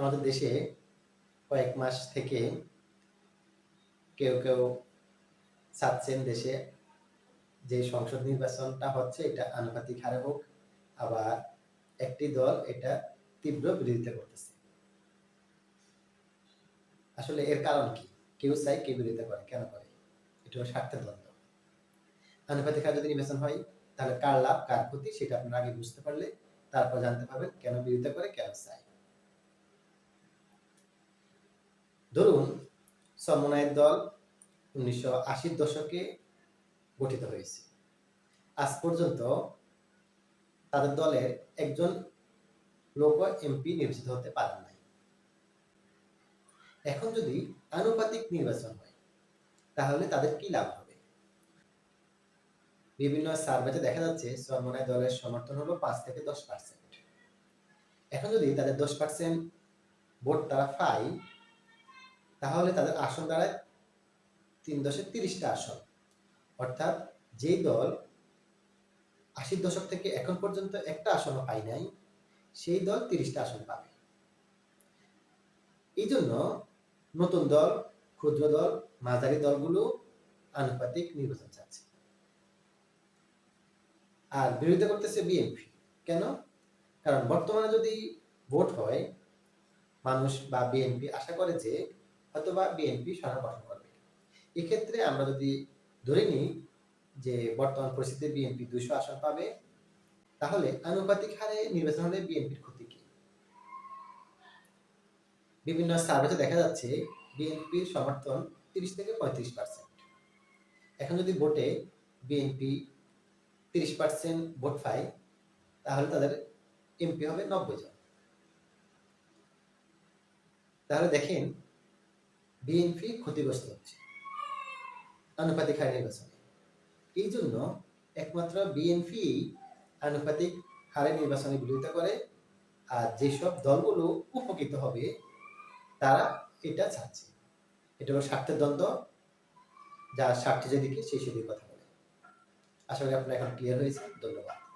আমাদের দেশে কয়েক মাস থেকে কেউ কেউ চাচ্ছেন দেশে যে সংসদ নির্বাচনটা হচ্ছে, এটা আনুপাতিক হারে হোক, আবার একটি দল এটা তীব্র বিরোধিতা করতেছে। আসলে এর কারণ কি? কেউ চায়, কেউ বিরোধিতা করে। কেন করে? এটা হলো স্বার্থের দ্বন্দ্ব। আনুপাতিক হারে যদি নির্বাচন হয়, তাহলে কার লাভ, কার ক্ষতি, সেটা আপনারা আগে বুঝতে পারলে, তারপর জানতে পারবেন কেন বিরোধিতা করে, কেন চায়। ধরুন, সমন্বয়ের দল উনিশশো আশির দশকে গঠিত হয়েছে। আজ পর্যন্ত তাদের দলের একজন লোক এমপি নির্বাচিত হতে পারেন নাই। এখন যদি আনুপাতিক নির্বাচন হয়, তাহলে তাদের কি লাভ হবে? বিভিন্ন সার্ভেতে দেখা যাচ্ছে চরমনায় দলের সমর্থন হলো পাঁচ থেকে দশ পার্সেন্ট এখন যদি তাদের দশ পার্সেন্ট ভোট তারা পায় তাহলে তাদের আসন দাঁড়ায় তিন দশে তিরিশটা আসন। অর্থাৎ যেই দল আশির দশক থেকে এখন পর্যন্ত একটা আসনও পায় নাই, সেই দল তিরিশটা আসন পাবে। এই জন্য নতুন দল, ক্ষুদ্র দল, মাঝারি দলগুলো আনুপাতিক নির্বাচন চাচ্ছে। আর বিরোধিতা করতেছে বিএনপি। কেন? কারণ বর্তমানে যদি ভোট হয়, মানুষ বা বিএনপি আশা করে যে হয়তোবা বিএনপি সরকার গঠন করবে। এক্ষেত্রে আমরা যদি ধরে নিই যে বর্তমান পরিস্থিতিতে বিএনপি দুইশো আসন পাবে, তাহলে আনুপাতিক হারে নির্বাচন হলে বিএনপির ক্ষতি কি? বিভিন্ন সার্ভেতে দেখা যাচ্ছে বিএনপির সমর্থন তিরিশ থেকে পঁয়ত্রিশ পার্সেন্ট। এখন যদি ভোটে বিএনপি তিরিশ পার্সেন্ট ভোট পায়, তাহলে তাদের এমপি হবে নব্বই জন। তাহলে দেখেন বিএনপি ক্ষতিগ্রস্ত হচ্ছে। আনুপাতিক হারে নির্বাচনে। এই জন্য একমাত্র বিএনপি আনুপাতিক হারে নির্বাচনে বিরোধিতা করে আর যেসব দলগুলো উপকৃত হবে, তারা এটা চাচ্ছে। এটা হলো স্বার্থের দ্বন্দ্ব। যার স্বার্থ যেদিকে সেই সেদিকে কথা বলে। আশা করি আপনার এখন ক্লিয়ার হয়েছে ধন্যবাদ।